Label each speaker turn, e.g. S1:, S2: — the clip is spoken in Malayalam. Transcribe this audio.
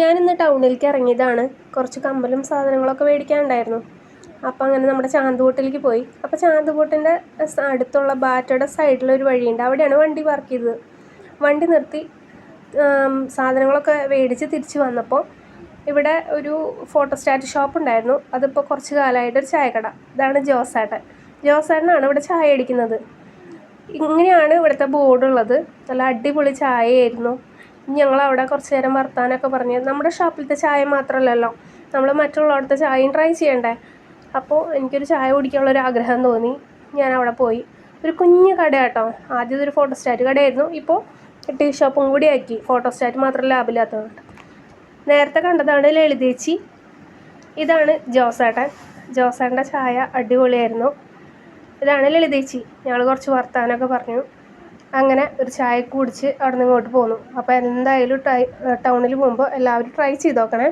S1: ഞാനിന്ന് ടൗണിലേക്ക് ഇറങ്ങിയതാണ്. കുറച്ച് കമ്പലും സാധനങ്ങളൊക്കെ മേടിക്കാനുണ്ടായിരുന്നു. അപ്പോൾ അങ്ങനെ നമ്മുടെ ചാന്തുകൂട്ടിലേക്ക് പോയി. അപ്പോൾ ചാന്തുകൂട്ടിന്റെ അടുത്തുള്ള ബാറ്റയുടെ സൈഡിലൊരു വഴിയുണ്ട്. അവിടെയാണ് വണ്ടി പാർക്ക് ചെയ്തത്. വണ്ടി നിർത്തി സാധനങ്ങളൊക്കെ മേടിച്ച് തിരിച്ച് വന്നപ്പോൾ ഇവിടെ ഒരു ഫോട്ടോസ്റ്റാറ്റ് ഷോപ്പ് ഉണ്ടായിരുന്നു. അതിപ്പോൾ കുറച്ച് കാലമായിട്ട് ഒരു ചായക്കട. ഇതാണ് ജോസേട്ടൻ. ജോസേട്ടനാണ് ഇവിടെ ചായ അടിക്കുന്നത്. ഇങ്ങനെയാണ് ഇവിടുത്തെ ബോർഡുള്ളത് നല്ല അടിപൊളി ചായയായിരുന്നു. ഞങ്ങൾ അവിടെ കുറച്ച് നേരം വർത്താനമൊക്കെ പറഞ്ഞ്. നമ്മുടെ ഷോപ്പിലത്തെ ചായ മാത്രമല്ലല്ലോ. നമ്മൾ മറ്റുള്ളവിടുത്തെ ചായയും ട്രൈ ചെയ്യണ്ടേ? അപ്പോൾ എനിക്കൊരു ചായ കുടിക്കാനുള്ള ഒരു ആഗ്രഹം തോന്നി. ഞാൻ അവിടെ പോയി. ഒരു കുഞ്ഞു കട കേട്ടോ. ആദ്യം ഇതൊരു ഫോട്ടോസ്റ്റാറ്റ് കടയായിരുന്നു. ഇപ്പോൾ ടീ ഷോപ്പും കൂടി ആക്കി. ഫോട്ടോ സ്റ്റാറ്റ് മാത്രം ലാഭില്ലാത്തതുകൊണ്ട് നേരത്തെ കണ്ടതാണ് ലളിതേച്ചി. ഇതാണ് ജോസേട്ടൻ. ജോസേട്ടന്റെ ചായ അടിപൊളിയായിരുന്നു. ഇതാണ് ലളിതേച്ചി. ഞങ്ങൾ കുറച്ച് വർത്താനമൊക്കെ പറഞ്ഞു. അങ്ങനെ ഒരു ചായ കുടിച്ച് അവിടെ നിന്ന് ഇങ്ങോട്ട് പോന്നു. അപ്പോൾ എന്തായാലും ടൗണിൽ പോകുമ്പോൾ എല്ലാവരും ട്രൈ ചെയ്ത് നോക്കണേ.